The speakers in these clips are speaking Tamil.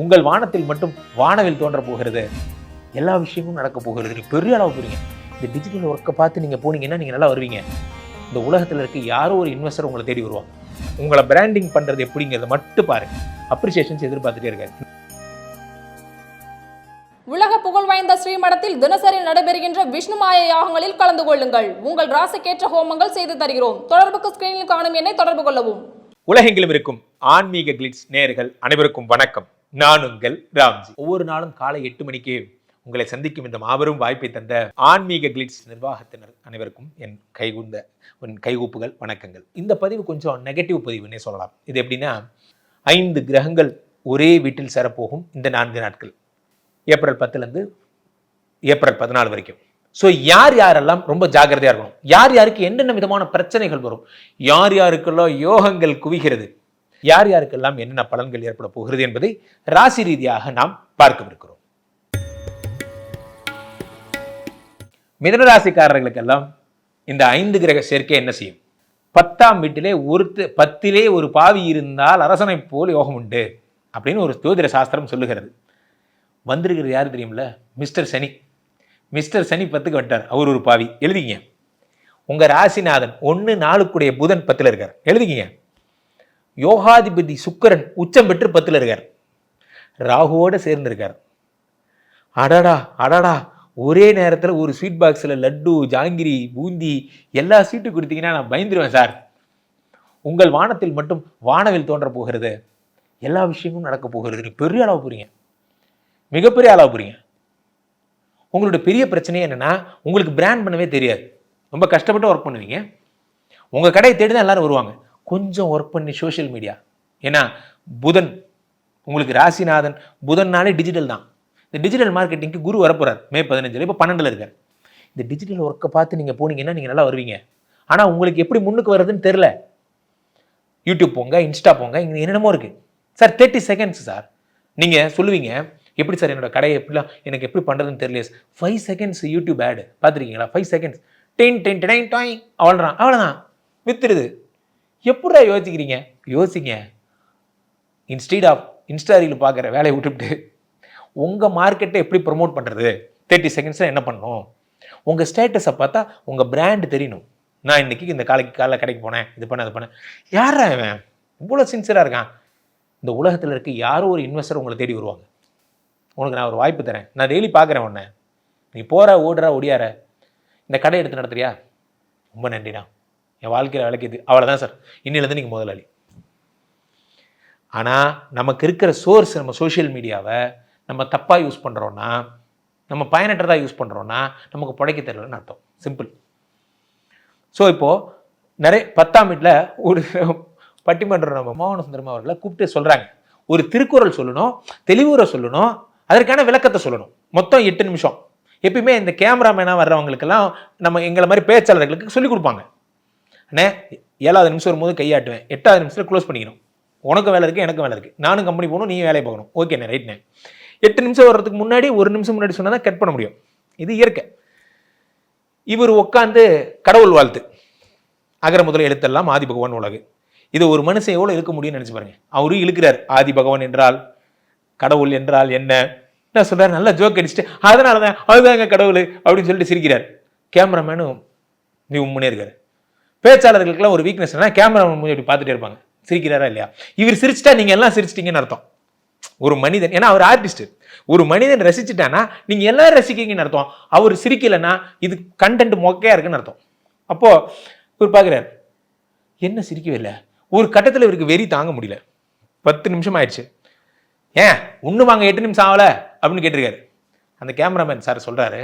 உங்கள் வானத்தில் மட்டும் வானவில் தோன்ற போகிறது. எல்லா விஷயமும் நடக்க போகிறது. நீ பெரிய அளவு போறீங்க. இந்த டிஜிட்டல் ஒர்க்கை பார்த்து நீங்கள் போனீங்கன்னா நீங்கள் நல்லா வருவீங்க. இந்த உலகத்தில் இருக்க யாரோ ஒரு இன்வெஸ்டர் உங்களை தேடி வருவாங்க. உங்களை பிராண்டிங் பண்ணுறது எப்படிங்கிறத மட்டும் பாருங்க. அப்ரிசியேஷன்ஸ் எதிர்பார்த்துட்டே இருக்காரு உலக புகழ் வாய்ந்த ஸ்ரீமடத்தில் தினசரி நடைபெறுகின்ற விஷ்ணுமாய யாகங்களில் கலந்து கொள்ளுங்கள். உங்கள் ராசிக்கேற்ற ஹோமங்கள் செய்து தருகிறோம். தொடர்புக்கு ஸ்கிரீனில் காணும் எண்ணை தொடர்பு கொள்ளவும். உலகெங்கிலும் இருக்கும் ஆன்மீக கிளிட்ஸ் நேயர்கள் அனைவருக்கும் வணக்கம். நான் உங்கள் ராம்ஜி. ஒவ்வொரு நாளும் காலை எட்டு மணிக்கு உங்களை சந்திக்கும் இந்த மாபெரும் வாய்ப்பை தந்த ஆன்மீக கிளிட்ஸ் நிர்வாகத்தினர் அனைவருக்கும் என் கைகுந்த என் கைகூப்புகள் வணக்கங்கள். இந்த பதிவு கொஞ்சம் நெகட்டிவ் பதிவுன்னே சொல்லலாம். இது எப்படின்னா ஐந்து கிரகங்கள் ஒரே வீட்டில் சேரப்போகும் இந்த நான்கு நாட்கள். ஏப்ரல் பத்துலேருந்து ஏப்ரல் பதினாலு வரைக்கும். ஸோ யார் யாரெல்லாம் ரொம்ப ஜாகிரதையாக இருக்கணும்? யார் யாருக்கு என்னென்ன விதமான பிரச்சனைகள் வரும்? யார் யாருக்கெல்லாம் யோகங்கள் குவிகிறது? யார் யாருக்கெல்லாம் என்னென்ன பலன்கள் ஏற்பட போகிறது என்பதை ராசி ரீதியாக நாம் பார்க்கவிருக்கிறோம். மிதன ராசிக்காரர்களுக்கெல்லாம் இந்த ஐந்து கிரக சேர்க்கை என்ன செய்யும்? பத்தாம் வீட்டிலே ஒருத்த பத்திலே ஒரு பாவி இருந்தால் அரசனை போல் யோகம் உண்டு அப்படின்னு ஒரு ஜோதிட சாஸ்திரம் சொல்லுகிறது. வந்திருக்கிறது யார் தெரியுமில்ல? மிஸ்டர் சனி. மிஸ்டர் சனி பத்துக்கு வந்துட்டார். அவர் ஒரு பாவி. எழுதிங்க உங்கள் ராசிநாதன் ஒன்று நாளுக்குடைய புதன் பத்தில் இருக்கார். எழுதிக்கிங்க. யோகாதிபதி சுக்கரன் உச்சம் பெற்று பத்தில் இருக்கார். ராகுவோட சேர்ந்து இருக்கார். அடடா அடடா ஒரே நேரத்தில் ஒரு ஸ்வீட் பாக்ஸில் லட்டு ஜாங்கிரி பூந்தி எல்லா ஸ்வீட்டும் கொடுத்தீங்கன்னா நான் பயந்துருவேன் சார். உங்கள் வானத்தில் மட்டும் வானவில் தோன்ற போகிறது. எல்லா விஷயமும் நடக்க போகிறது. பெரிய அளவு போகிறீங்க மிகப்பெரிய அளவு போகிறீங்க உங்களோட பெரிய பிரச்சனையே என்னென்னா உங்களுக்கு பிராண்ட் பண்ணவே தெரியாது. ரொம்ப கஷ்டப்பட்டு ஒர்க் பண்ணுவீங்க. உங்கள் கடையை தேடி தான் எல்லாரும் வருவாங்க. கொஞ்சம் ஒர்க் பண்ணி சோஷியல் மீடியா ஏன்னா புதன் உங்களுக்கு ராசிநாதன் புதன்னாலே டிஜிட்டல் தான். இந்த டிஜிட்டல் மார்க்கெட்டிங்க்கு குரு வரப்போகிறார் மே பதினஞ்சில். இப்போ பன்னெண்டில் இருக்கார். இந்த டிஜிட்டல் ஒர்க்கை பார்த்து நீங்கள் போனீங்கன்னா நீங்கள் நல்லா வருவீங்க. ஆனால் உங்களுக்கு எப்படி முன்னுக்கு வர்றதுன்னு தெரில யூடியூப் போங்க இன்ஸ்டா போங்க இங்கே என்னென்னமோ இருக்குது சார் தேர்ட்டி செகண்ட்ஸ் சார் நீங்கள் சொல்லுவீங்க எப்படி சார் என்னோட கடையை எப்படிலாம் எனக்கு எப்படி பண்ணுறதுன்னு தெரியல ஃபைவ் செகண்ட்ஸ் யூடியூப் ஆடு பார்த்துருக்கீங்களா? Five seconds ten ten ten டாய் அவ்வளோதான் அவ்வளோதான் வித்துருது எப்படா யோசிக்கிறீங்க? யோசிங்க. இன்ஸ்டீட் ஆஃப் இன்ஸ்டாரியில் பார்க்குற வேலையை விட்டுவிட்டு உங்கள் மார்க்கெட்டை எப்படி ப்ரொமோட் பண்ணுறது தேர்ட்டி செகண்ட்ஸில் என்ன பண்ணணும்? உங்கள் ஸ்டேட்டஸை பார்த்தா உங்கள் பிராண்டு தெரியணும். நான் இன்னைக்கு இந்த காலைக்கு காலைல கடைக்கு போனேன் இது பண்ண அது பண்ணேன். யாரா இவன்? இவ்வளோ சின்சியராக இருக்கான். இந்த உலகத்தில் இருக்க யாரோ ஒரு இன்வெஸ்டர் உங்களை தேடி வருவாங்க. உனக்கு நான் ஒரு வாய்ப்பு தரேன். நான் டெய்லி பார்க்குறேன் உன்னை. நீ போகிற ஓடுற ஒடியார இந்த கடை எடுத்து நடத்துறியா? ரொம்ப நன்றிண்ணா என் வாழ்க்கையில் விளக்கிது அவ்வளோதான் சார். இன்னிலேருந்து நீங்கள் முதலாளி. ஆனால் நமக்கு இருக்கிற சோர்ஸ் நம்ம சோஷியல் மீடியாவை நம்ம தப்பாக யூஸ் பண்ணுறோன்னா நம்ம பயனற்றதாக யூஸ் பண்ணுறோன்னா நமக்கு பிழைக்க தெரியலன்னு அர்த்தம். சிம்பிள் ஸோ இப்போது நிறைய பத்தாம் வீட்டில் ஒரு பட்டிமன்றம் நம்ம மோகன சுந்தரம் அவர்களை கூப்பிட்டு சொல்கிறாங்க ஒரு திருக்குறள் சொல்லணும் தெளிவுரை சொல்லணும் அதற்கான விளக்கத்தை சொல்லணும். மொத்தம் எட்டு நிமிஷம். எப்பயுமே இந்த கேமராமேனாக வர்றவங்களுக்கெல்லாம் நம்ம எங்களை மாதிரி பேச்சாளர்களுக்கு சொல்லிக் கொடுப்பாங்க. அண்ணே ஏழாவது நிமிஷம் வரும்போது கையாட்டுவேன். எட்டாவது நிமிஷத்தில் க்ளோஸ் பண்ணிக்கணும். உனக்கு வேலை இருக்குது எனக்கும் வேலை இருக்குது நானும் கம்பெனி போகணும் நீ வேலையை பார்க்கணும் ஓகேண்ணே ரைட்ண்ணே எட்டு நிமிஷம் வர்றதுக்கு முன்னாடி ஒரு நிமிஷம் முன்னாடி சொன்னால் தான் கட் பண்ண முடியும். இது இயற்கை. இவர் உட்காந்து கடவுள் வாழ்த்து. அகர முதல் எழுத்தெல்லாம் ஆதி பகவான் உலகு. இது ஒரு மனுஷன் எவ்வளோ இருக்க முடியும்னு நினச்சி பாருங்க. அவரும் இழுக்கிறார். ஆதி பகவான் என்றால் கடவுள் என்றால் என்ன? என்ன சொல்கிறார் நல்லா ஜோக் அடிச்சுட்டு அதனால தான் அதுதாங்க கடவுள் அப்படின்னு சொல்லிட்டு சிரிக்கிறார். கேமராமேனும் நீ உண்மையே இருக்காரு பேச்சாளர்களுக்குலாம் ஒரு வீக்னஸ் என்ன கேமரா இப்படி பார்த்துட்டே இருப்பாங்க. சிரிக்கிறாரா இல்லையா? இவர் சிரிச்சிட்டா நீங்கள் எல்லாம் சிரிச்சிட்டீங்கன்னு அர்த்தம். ஒரு மனிதன் ஏன்னா அவர் ஆர்டிஸ்ட் ஒரு மனிதன் ரசிச்சுட்டானா நீங்க எல்லாரும் ரசிக்கீங்கன்னு அர்த்தம். அவர் சிரிக்கலைன்னா இது கண்டென்ட் மொக்கையா இருக்குன்னு அர்த்தம். அப்போ இவர் பார்க்குறாரு என்ன சிரிக்கவே இல்லை? ஒரு கட்டத்தில் இவருக்கு வெறி தாங்க முடியல. பத்து நிமிஷம் ஆயிடுச்சு. ஏன்? ஒன்று வாங்க எட்டு நிமிஷம் ஆகல? அப்படின்னு கேட்டிருக்காரு. அந்த கேமராமேன் சார் சொல்கிறாரு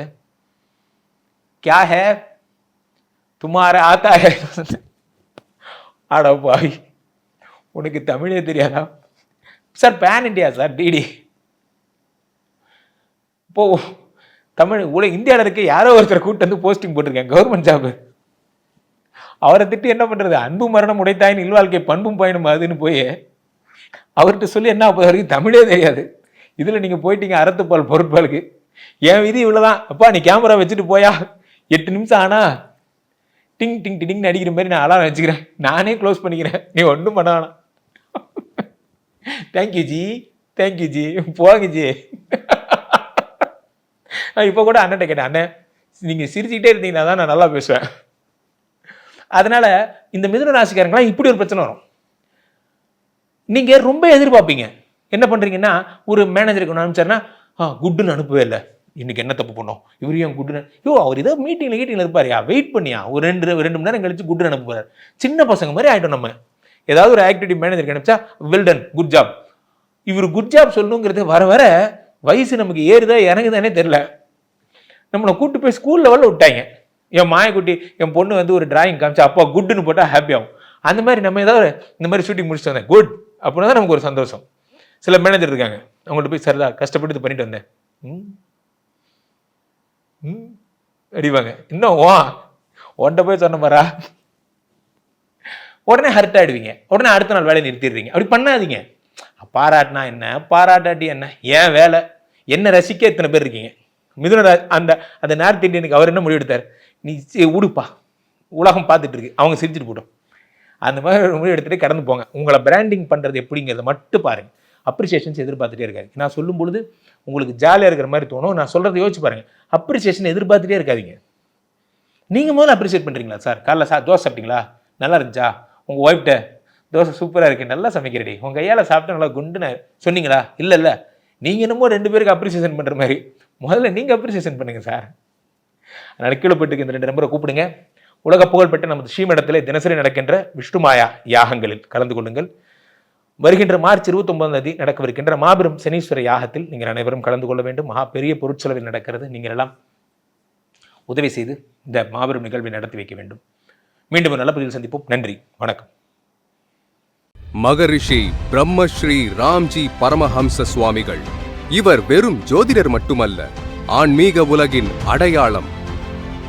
கியா துமார ஆத்தா. ஆடா பாவி. உனக்கு தமிழே தெரியாதா? Sir fan India sir DD இப்போ தமிழ் உல இந்தியாவில் இருக்க யாரோ ஒருத்தர் கூட்டு வந்து போஸ்டிங் போட்டிருக்கேன் கவர்மெண்ட் ஜாபு அவரை திட்டு என்ன பண்ணுறது அன்பு மரணம் உடைத்தாயின் இல்வாழ்க்கை பண்பும் பயணம் அதுன்னு போய் அவர்கிட்ட சொல்லி என்ன அப்போ வரைக்கும் தமிழே தெரியாது. இதில் நீங்கள் போயிட்டீங்க அறத்துப்பால் பொருட்பாலுக்கு என் விதி இவ்வளோதான் அப்பா நீ கேமரா வச்சுட்டு போயா? எட்டு நிமிஷம் ஆனால் டிங் டிங் டிங்னு அடிக்கிற மாதிரி நான் அலாரம் வச்சுக்கிறேன். நானே க்ளோஸ் பண்ணிக்கிறேன். நீ ஒன்றும் பண்ண வேணாம். Thank you ji thank you ji போங்க ஜி இப்போ கூட அண்ணன்ட்ட கேட்டேன் அண்ணன் நீங்கள் சிரிச்சுக்கிட்டே இருந்தீங்கன்னா தான் நான் நல்லா பேசுவேன். அதனால் இந்த மிதுன ராசிக்காரங்களாம் இப்படி ஒரு பிரச்சனை வரும். நீங்கள் ரொம்ப எதிர்பார்ப்பீங்க. என்ன பண்ணுறீங்கன்னா ஒரு மேனேஜருக்கு ஒன்று அனுப்பிச்சாருன்னா ஆ குட்டுன்னு அனுப்பவே இல்லை. இன்றைக்கி என்ன தப்பு பண்ணோம்? இவர் ஏன் குட்டுன்னு யோ அவர் ஏதோ மீட்டிங்கில் கீட்டிங்கில் இருப்பாரியா வெயிட் பண்ணியா ஒரு ரெண்டு ரெண்டு மணி நேரம் கழிச்சு குட் அனுப்புவார். சின்ன பசங்க மாதிரி ஆகிட்டோம் நம்ம. ஏதாவது ஒரு ஆக்டிவிட்டி மேனேஜருக்கு அனுப்பிச்சா வெல் டன் குட் ஜாப் இவர் குட் ஜாப் சொல்லணுங்கிறது வர வர வயசு நமக்கு ஏறுதா இறங்குதானே தெரில நம்மளை கூட்டு போய் ஸ்கூல் லெவலில் விட்டாங்க. என் மாயக்குட்டி என் பொண்ணு வந்து ஒரு டிராயிங் காமிச்சா அப்பா குட்னு போட்டால் ஹாப்பி ஆகும். அந்த மாதிரி நம்ம ஏதாவது இந்த மாதிரி ஷூட்டிங் முடிச்சுட்டு வந்தேன். குட் அப்படின்னா தான் நமக்கு ஒரு சந்தோஷம். சில மேனேஜர் இருக்காங்க. அவங்கள்ட்ட போய் சரிதா கஷ்டப்பட்டு இது பண்ணிட்டு வந்தேன். ம்? அடிவாங்க இன்னும் ஓ உன்ட்ட போய் சொன்ன மாரா உடனே ஹர்ட் ஆகிடுவீங்க உடனே அடுத்த நாள் வேலையை நிறுத்திடுறீங்க. அப்படி பண்ணாதீங்க. பாராட்டினா என்ன? பாராட்டாட்டி என்ன? ஏன் வேலை? என்ன ரசிக்க இத்தனை பேர் இருக்கீங்க? மிதுன அந்த அந்த நார்த் இந்தியனுக்கு அவர் என்ன முடிவெடுத்தார்? நீ உடுப்பா. உலகம் பார்த்துட்டு இருக்கு. அவங்க சிரிச்சுட்டு போட்டோம். அந்த மாதிரி ஒரு முடிவு கடந்து போங்க. உங்களை பிராண்டிங் பண்ணுறது எப்படிங்கிறத மட்டும் பாருங்கள் அப்ரிசியேஷன்ஸ் எதிர்பார்த்துட்டே இருக்காது. நான் சொல்லும் பொழுது உங்களுக்கு ஜாலியாக இருக்கிற மாதிரி தோணும். நான் சொல்கிறத யோசிச்சு பாருங்கள் அப்ரிசியேஷன் எதிர்பார்த்துட்டே இருக்காதீங்க. நீங்கள் முதல்ல அப்ரிசியேட் பண்ணுறீங்களா சார் காலைல சா தோசை சாப்பிட்டீங்களா? நல்லா இருந்துச்சா? உங்கள் ஒய்ஃப்ட்ட தோசை சூப்பராக இருக்கு. நல்லா சமைக்கிறடி. உங்கள் கையால் சாப்பிட்டா நல்லா குண்டுன்னு சொன்னீங்களா? இல்லை இல்லை. நீங்கள் என்னமோ ரெண்டு பேருக்கு அப்ரிசியேஷன் பண்ணுற மாதிரி. முதல்ல நீங்கள் அப்ரிசியேஷன் பண்ணுங்கள் சார். அதனால் கீழப்பட்டுக்கு இந்த ரெண்டு நம்பரை கூப்பிடுங்க. உலக புகழ்பெற்ற நமது ஸ்ரீமடத்தில் தினசரி நடக்கின்ற விஷ்ணுமாயா யாகங்களில் கலந்து கொள்ளுங்கள். வருகின்ற மார்ச் 29 தேதி நடக்கவிருக்கின்ற மாபெரும் சனீஸ்வர யாகத்தில் நீங்கள் அனைவரும் கலந்து கொள்ள வேண்டும். மகா பெரிய பொருட்செலவில் நடக்கிறது. நீங்கள் எல்லாம் உதவி செய்து இந்த மாபெரும் நிகழ்வை நடத்தி வைக்க வேண்டும். மீண்டும் ஒரு நல்ல பதிவில் சந்திப்போம். நன்றி. வணக்கம். மகரிஷி பிரம்மஸ்ரீ ராம்ஜி பரமஹம்ச சுவாமிகள். இவர் வெறும் ஜோதிடர் மட்டுமல்ல ஆன்மீக உலகின் அடையாளம்.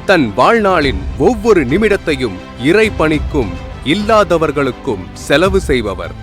தன் வாழ்நாளின் ஒவ்வொரு நிமிடத்தையும் இறை பணிக்கும் இல்லாதவர்களுக்கும் செலவு செய்பவர்.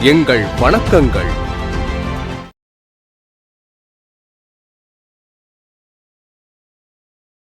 எங்கள் வணக்கங்கள்.